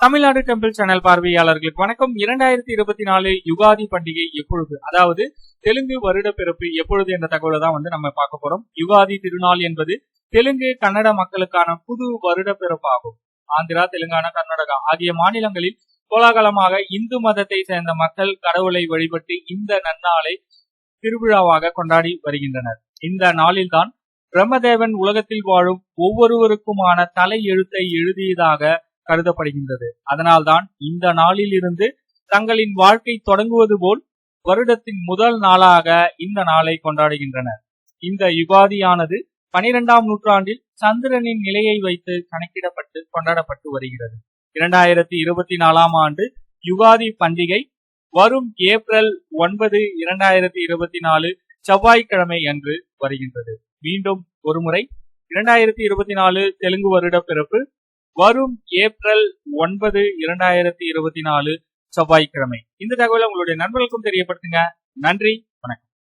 Tamil Nadu temple channel பார்வையாளர்களுக்கு வணக்கம். இரண்டாயிரத்தி இருபத்தி நாலு யுகாதி பண்டிகை எப்பொழுது? அதாவது தெலுங்கு வருட பிறப்பு எப்பொழுது என்ற தகவலை தான் வந்து நம்ம பார்க்க போறோம். யுகாதி திருநாள் என்பது தெலுங்கு கன்னட மக்களுக்கான புது வருட பிறப்பாகும். ஆந்திரா தெலுங்கானா கர்நாடகா ஆகிய மாநிலங்களில் கோலாகலமாக இந்து மதத்தை சேர்ந்த மக்கள் கடவுளை வழிபட்டு இந்த நன்னாளை திருவிழாவாக கொண்டாடி வருகின்றனர். இந்த நாளில்தான் பிரம்மதேவன் உலகத்தில் வாழும் ஒவ்வொருவருக்குமான தலை எழுத்தை எழுதியதாக கருதப்படுகின்றது. அதனால்தான் இந்த நாளிலிருந்து தங்களின் வாழ்க்கை தொடங்குவது போல் வருடத்தின் முதல் நாளாக இந்த நாளை கொண்டாடுகின்றனர். இந்த யுகாதியானது பனிரெண்டாம் நூற்றாண்டில் சந்திரனின் நிலையை வைத்து கணக்கிடப்பட்டு கொண்டாடப்பட்டு வருகிறது. இரண்டாயிரத்தி இருபத்தி நாலாம் ஆண்டு யுகாதி பண்டிகை வரும் ஏப்ரல் ஒன்பது இரண்டாயிரத்தி இருபத்தி நாலு செவ்வாய்க்கிழமை அன்று வருகின்றது. மீண்டும் ஒருமுறை இரண்டாயிரத்தி இருபத்தி நாலு தெலுங்கு வருட பிறப்பு வரும் ஏப்ரல் ஒன்பது இரண்டாயிரத்தி இருபத்தி நாலு செவ்வாய்க்கிழமை. இந்த தகவலை உங்களுடைய நண்பர்களுக்கும் தெரியப்படுத்துங்க. நன்றி.